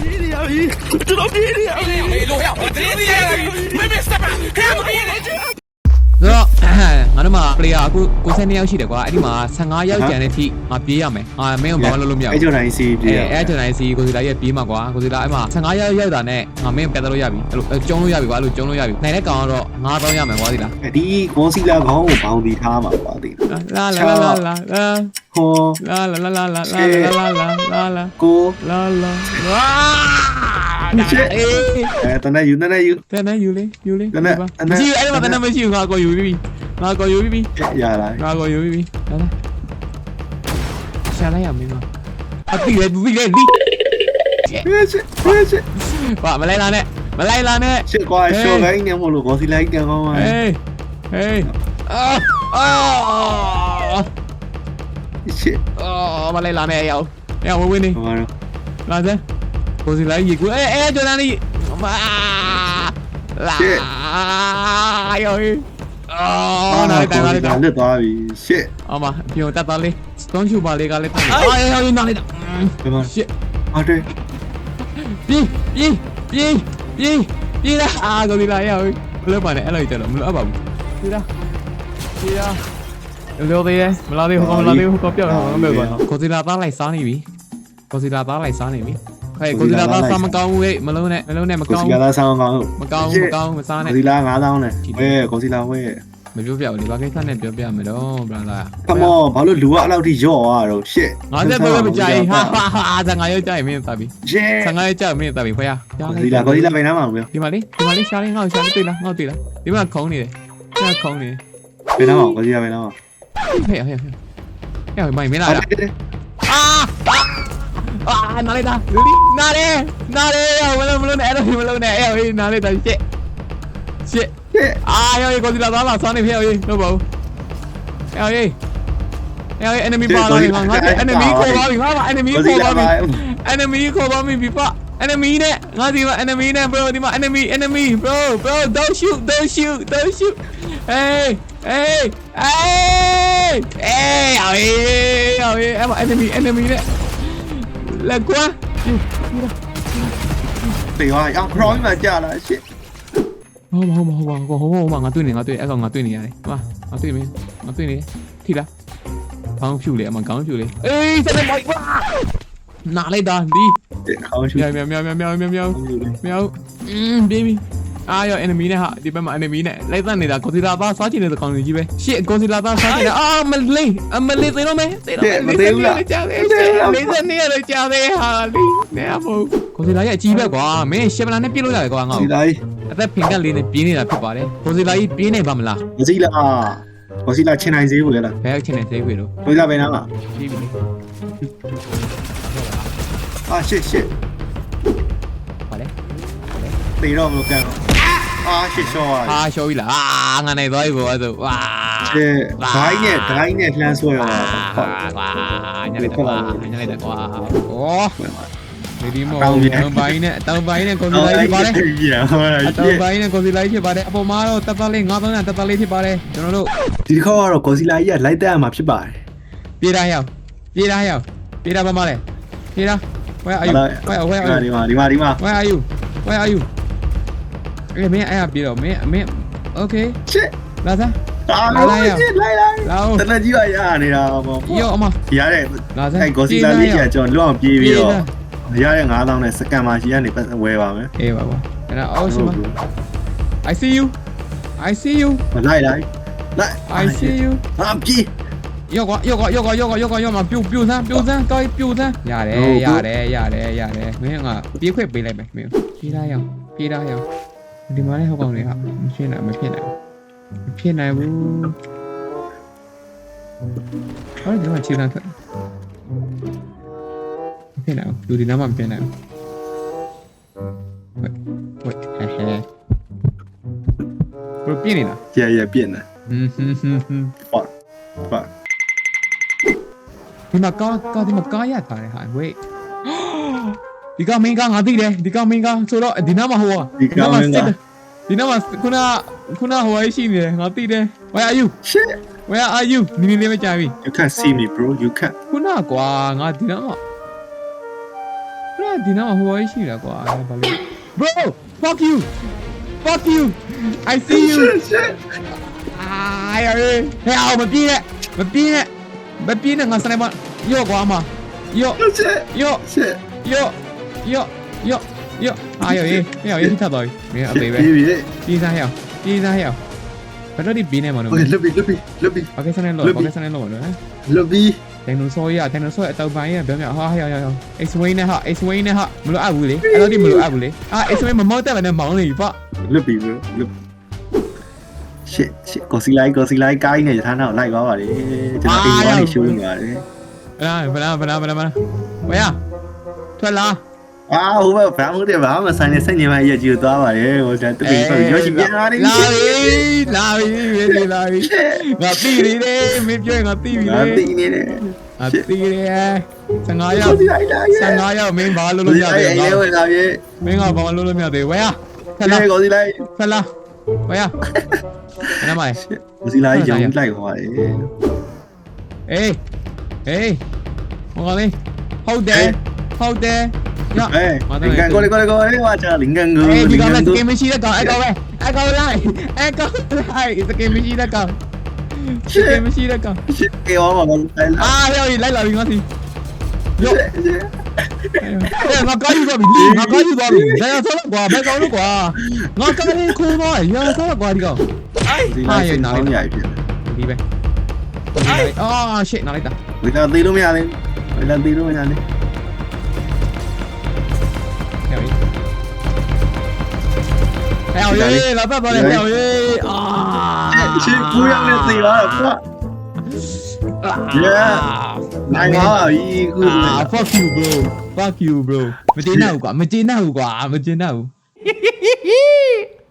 ပြေးနေရပြီကျွန်တော်ပြေးနေရပြီဟေးလို့ဟဲ့မပြေးနေရပြီမမေ့စပါဟဲ့မပြေးနေချင် ငါတို့မှာ player အခု92ယောက်ရှိတယ်ကွာအဲ့ဒီမှာ15ယောက်ကျန်တဲ့အထိငါပြေးရမယ်ငါမင်းကိုဘာမှလုပ်လို့မရအဲ့ဘူးကျော်တိုင်းစီးပြေးအဲရအဲ့ကျွန်တော်စီကိုစီလာရဲ့ပြေးမှာကွာကိုစီလာအဲ့မှာ15ယောက်ရောက်တာနဲ့ငါမင်းကိုပြတ်လို့ရပြီအဲ့လိုကျုံလို့ရပြီကွာအဲ့လိုကျုံလို့ရပြီနိုင်တဲ့ကောင်ကတော့9000ရမယ်ကွာဒီလားဒီကွန်စီလာခေါင်းကိုဘောင်းတီထားမှာပါသိတယ်လာလာလာလာလာဟောလာလာလာလာလာလာလာလာလာလာကိုလာလာဝါအေးအဲတနေ့ယူတနေ့ယူတန်းယူလေယူလေတန်းနဲ့တန်းနဲ့မရှိဘူးအဲ့ဒီမှာတန်းမရှိဘူးငါကိုယူပြီး Rồi coi dưới BB. Dạ lại. Rồi coi dưới BB. Đó đó. Sao đấy à mình mà. À đi lên, đi lên đi. Bỏ mà lấy lên nè. mà lấy lên nè. Chưa coi show đấy anh em một lúc có gì lấy anh em không à. Ê. Ê. À. À. Shit. Ờ, ờ. mà ờ, lấy lên nè cậu. Em không win đi. Lên thế. Có gì lấy gì cuối. Ê ê cho ra đi. Mà. Là. Ai ơi. ဟောတော့။လာစမ်း။ကိုစီလိုက်ရေကူအဲအဲဂျော်ဒန်လေး။မာလာ။ယောဟေး။အော်နားလိုက်တာနားလိုက်တာလက်သွားပြီရှစ်။အော်မပြုံတက်သားလေး။စတုံးချူပါလေးကလည်းတက်နေ။အာယောဟေးနားလိုက်တာဒီမှာ။ Shit ဟုတ်တယ်ပြေးပြေးပြေးပြေးပြေးလာအာကိုစီလာရောက်ဘယ်လိုပါလဲအဲ့လိုကြတော့မလိုအပ်ပါဘူးပြေးလာပြေးလာလောသေးရဲ့မလာသေးဘူးမလာသေးဘူးကောပြောက်တော့မပြောက်တော့ကိုစီလာသားလိုက်စားနေပြီကိုစီလာသားလိုက်စားနေပြီ ဟဲ့ကိုစီလာသားစားမကောင်းဘူးဟဲ့မလုံးနဲ့မလုံးနဲ့မကွန်ကောင်းစီဘူးလာဆောင်းကောင်းမကောင်းဘူးမကောင်းဘူးမစားကွနဲ့န်စီလာ9000နဲ့ဝဲကွန်စီလာဝဲမပြောပြဘူးလေဘာကိစ္စနဲ့ပြောပြမယ်တော့ဗလာလာကမောဘာလို့လူကအဲ့လောက်ထိရော့သွားတော့ရှစ်ငါသက်ပဲမကြိုင်ဟာဟာဟာဇငါရောက်ကြိုင်မင်းတပ်ပြီရှစ်ဇငါရောက်ကြိုင်မင်းတပ်ပြီခွဲရကွန်စီလာကွန်စီလာပဲနားမှာဗျာဒီမှာလေးဒီမှာလေးရှာလေးငါ့ကိုရှာလေးတွေ့လားငါ့ကိုတွေ့လားဒီမှာခုံနေတယ်ဒီမှာခုံနေတယ်ပဲနားမှာကွန်စီလာပဲနားမှာဟဲ့ဟဲ့ဟဲ့ဟဲ့မိုင်မင်းလာလားအာ အာနားလိုက်တာလူလီနားတယ်နားတယ်မလုံးမလုံးနဲ့အဲ့လိုမလုံးနဲ့အဲ့ဟေးနားလိုက်တာရှစ်ရှစ်အာယောကိုဒီလာသွားမှာဆောင်းနေဖျက်ဟေးတော့ပါဦးအဲ့ဟေးအဲ့ဟေး enemy ပါလာပြီငါ enemy ကိုပါပြီငါပါ enemy ကိုပါပြီ enemy ကိုပါပြီပြပါ enemy နဲ့ငါဒီမှာ enemy နဲ့ bro ဒီမှာ enemy enemy bro bro don't shoot don't shoot don't shoot hey hey hey hey အေးအေးအေး enemy enemy နဲ့ လက်ကွာတေးသွားအောင်ခရောင်းမှာကြာလာရှစ်ဟောမဟောမဟောမဟောဟောဟောငါတွေ့နေငါတွေ့အဲ့ကောင်ငါတွေ့နေရတယ်ဟောငါတွေ့မင်းငါတွေ့နေထိလားခေါင်းဖြူလေအမခေါင်းဖြူလေအေးစနေမိုက်ဝါနားလိုက်တာဒီခေါင်းရှူမြောင်မြောင်မြောင်မြောင်မြောင်မြောင်မြောင်อืม baby အာရော enemy နဲ့ဟာဒီဘက်မှာ enemy နဲ့လိုက်သက်နေတာကိုစီလာသားစားချင်တဲ့ကောင်ကြီးပဲရှစ်ကိုစီလာသားစားချင်တယ်အာမလေးအမလေးသိတော့မယ်သိတော့မယ်ကြားတယ်လေးစနေရကြားတယ်ဟာလေးနေအမို့ကိုစီလာရဲ့အကြီးပဲကွာမင်းရှယ်ဗလာနဲ့ပြစ်လို့ရတယ်ကွာငါ့စီကိုလိုက်အသက်ဖင်ကက်လေးနဲ့ပြင်းနေတာဖြစ်ပါတယ်ကိုစီလာကြီးပြင်းနေပါမလားကွန်စီလာကွန်စီလာချင်းနိုင်သေးဘူးလေလားဘယ်အချင်းနဲ့သေးခွေလို့ကွန်စီလာပဲနားမှာပြီးပြီအာရှစ်ရှစ်ပါလေတေးတော့မလို့ကန် အာရှစ်ရှော့အာရှော်ပြီလားအာငါနိုင်သွားပြီဘောဆိုဝါရှစ်ဒိုင်းနဲ့ဒိုင်းနဲ့လှမ်းဆွဲရတာကွာကွာညလိုက်တာကွာညလိုက်တာကွာဩဒီဒီမောတောင်းပြန်တောင်ပိုင်းနဲ့တောင်ပိုင်းနဲ့ကွန်ပျူတာကြီးဖြစ်ပါတယ်ပြန်ဟောတာအတောင်ပိုင်းနဲ့ကွန်ပျူတာကြီးဖြစ်ပါတယ်အပေါ်မှာတော့တက်တက်လေး9000နဲ့တက်တက်လေးဖြစ်ပါတယ်ကျွန်တော်တို့ဒီတစ်ခေါက်ကတော့ကွန်စီလာကြီးကလိုက်တက်ရမှာဖြစ်ပါတယ်ပြေးတာရောက်ပြေးတာရောက်ပြေးတာပါမလဲပြေးတာ where are you where where are you ဒီမှာဒီမှာဒီမှာ where are you where are you အေးမင်းအဲ့ပြေးတော့မင်းမင်း okay ရှစ်လာစားအာလိုက်လိုက်လိုက်လိုက်လာဦးတနကြီးပါရနေတာပေါ့ယောအမရတဲ့လာစားအဲကွန်စီလာလေးကကျွန်တော်လွတ်အောင်ပြေးပြီးတော့ရတဲ့9000နဲ့စကန်မှာရှိကနေဝယ်ပါမယ်အေးပါပါအဲ့ဒါအော်ရှိမ I see you I see you လိုက်လိုက်လိုက် I see you အာပြေးရော့ကွာရော့ကွာရော့ကွာရော့ကွာရော့ကွာရော့မှာပြူပြူစမ်းပြူစမ်းတော်ပြူစမ်းရတယ်ရတယ်ရတယ်ရတယ်မင်းကပြေးခွက်ပေးလိုက်မယ်မင်းပြေးသားရောင်ပြေးသားရောင် ဒီမှာလည်းဟောကောင်တွေကမဖြစ်နိုင်မဖြစ်နိုင်မဖြစ်နိုင်ဘူးဟောဒီမှာခြေလမ်းထွက်မဖြစ်နိုင်ဘူးလူဒီနားမှာမဖြစ်နိုင်ဘူးဝေးဝေးဟဲဟဲဘယ်ပြင်းနေတာရရပြင်းတယ်ဟွန်းဟွန်းဟွန်းဟွန်း fuck fuck ဒီမှာကားကားဒီမှာကားရထားတယ်ဟာ wait ဒီကမင်းကငါသိတယ်ဒီကမင်းကဆိုတော့ဒီနားမှာဟိုဒီနားမှာခုနခုနဟိုရှိနေတယ်ငါသိတယ် where are you shit where are you နင်းနေလေးမကြပြီ you can't see me bro you can't ခုနကွာငါဒီနားမှာခုနဒီနောက်ဟိုရေးရှိတယ်ကွာဘာလို့ bro fuck you fuck you i see you အာရရဟဲ့အောင်မပြေးနဲ့မပြေးနဲ့မပြေးနဲ့ငါစနေမယော့ကွာမယော့ရှစ်ယော့ရှစ်ယော့ ယော့ယော့ယော့အာယောရေးဟဲ့အောင်ရေးထပ်တော့မင်းအသေးပဲ ပြေးပြီ ပြေးစားဟဲ့အောင်ပြေးစားဟဲ့အောင်ဘယ်တော့ဒီပြေးနေမှာလို့ โอเคလွတ်ပြီလွတ်ပြီလွတ်ပြီ ဘာကိစ္စနဲ့လို့ဘာကိစ္စနဲ့လို့နော် လွတ်ပြီ ဒိုင်နိုဆောရဒိုင်နိုဆောအတောက်ပိုင်းရပြောမြဟာဟဲ့ဟဲ့ဟဲ့ X Wing နဲ့ဟာ X Wing နဲ့ဟာမလို့အပ်ဘူးလေအဲ့တော့ဒီမလို့အပ်ဘူးလေအာ X Wing မမောက်တက်ပဲနဲ့မောင်းနေပြီပေါ့ လွတ်ပြီလွတ်ရှစ်ရှစ်ကိုစီလိုက်ကိုစီလိုက်ကိုင်းနေထားတော့လိုက်ပါပါလေကျွန်တော်အိမ်ကနေရှိုးနေပါတယ် ဗလားဗလားဗလားဗလားဝေးရထွက်လာ အာဟိုဘက်ဘာမှမတည်းဘာမှဆိုင်နေစက်ညင်မရဲ့ကြီးသွားပါတယ်ဟိုကျတပင်းဆိုရောရှိပြန်လာတယ်လာပြီလာပြီဝေးလာပြီငါတီးနေတယ်မင်းပြောငါတီးပြီငါလေတီးနေတယ်ငါတီးနေ15ရောက်ကိုစီလိုက်လာရဲ့15ရောက်မင်းဘာလို့ကိုလို့စီမရလိုက်သေးရဲဘူးဝင်လာပြီမင်းကဘာလို့လို့မရသေးဝေးရထွက်လာဟဲ့ကိုစီလိုက်ထွက်လာဝေးရနမကိုစီလိုက်ရောင်းလိုက်ပါလေအေးအေးဟောလေဟုတ်တယ်ဟုတ်တယ် ရဟဲ့လင်ကန်ကိုလေကိုလေကိုလေဝါချာလင်ကန်ကိုအေးဒီကောင်လည်းစကင်မရှိတဲ့ကောင်အဲ့ကောင်ပဲအဲ့ကောင်လိုက်အဲ့ကောင်လိုက်စကင်မရှိတဲ့ကောင်စကင်မရှိတဲ့ကောင်ရှစ်ကေရောမှာလိုက်လာအာရောက်လိုက်လာပြီငါစီယောအဲ့ငါကားယူသွားပြီငါကားယူသွားပြီဘယ်တော့ကွာဘယ်ကောင်လို့ကွာငါကားလေးခိုးသွားရရသွားကွာဒီကောင်စီလိုက်စင်အောင်ရိုက်ပြီဒီပဲအာ shit နားလိုက်တာဝေလာသေးလို့မရသေးဝေ လာသေးလို့မရသေးဟဲ့ဟဲ့ရေးလာပတ်ပါလေဟဲ့ရေးအာရှစ်ကိုရောက်နေသေးပါကွာ Yeah နိုင်ပါပြီခုအာ fuck you bro fuck you bro မတင်တော့ဘူးကွာမတင်တော့ဘူးကွာမတင်တော့ဘူး